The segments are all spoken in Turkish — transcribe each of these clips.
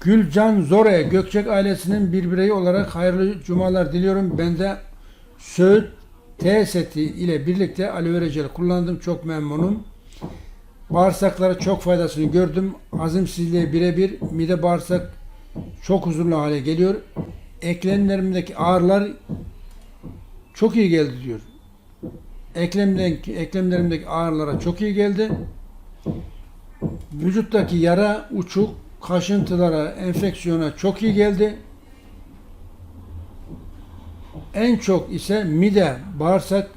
Gülcan Zore, Gökçek ailesinin bir bireyi olarak hayırlı cumalar diliyorum. Ben de Söğüt T seti ile birlikte aloe vera jel kullandım. Çok memnunum. Bağırsaklara çok faydasını gördüm. Azimsizliğe birebir. Mide bağırsak çok huzurlu hale geliyor. Eklemlerimdeki ağrılar çok iyi geldi diyor. Eklemdeki, eklemlerimdeki ağrılara çok iyi geldi. Vücuttaki yara, uçuk, kaşıntılara, enfeksiyona çok iyi geldi. En çok ise mide, bağırsak,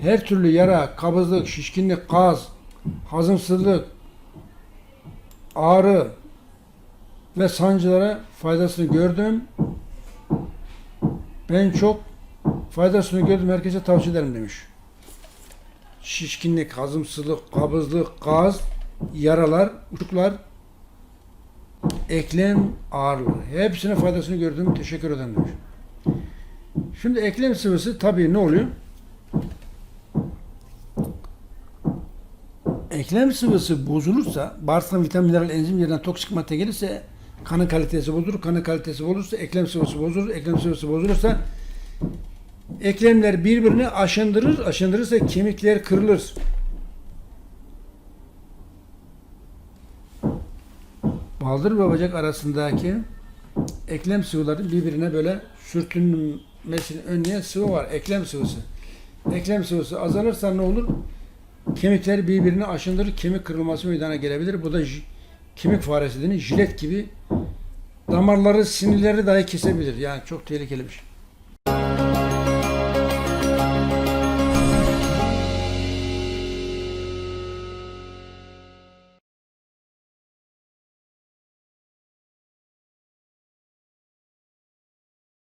her türlü yara, kabızlık, şişkinlik, gaz, hazımsızlık, ağrı ve sancılara faydasını gördüm. Ben çok faydasını gördüm. Herkese tavsiye ederim demiş. Şişkinlik, hazımsızlık, kabızlık, gaz, yaralar, uçuklar, eklem ağrıları. Hepsine faydasını gördüm. Teşekkür ederim demiş. Şimdi eklem sıvısı tabii ne oluyor? Eklem sıvısı bozulursa, bağırsaktan vitamin, mineral, enzim yerine toksik madde gelirse kanın kalitesi bozulur. Kanın kalitesi bozulursa eklem sıvısı bozulur. Eklem sıvısı bozulursa eklemler birbirini aşındırır. Aşındırırsa kemikler kırılır. Baldır ve bacak arasındaki eklem sıvıların birbirine böyle sürtünmesini önleyen sıvı var. Eklem sıvısı. Eklem sıvısı azalırsa ne olur? Kemikler birbirini aşındırır, kemik kırılması meydana gelebilir. Bu da kemik faresi denilen jilet gibi damarları, sinirleri dahi kesebilir. Yani çok tehlikeli bir şey.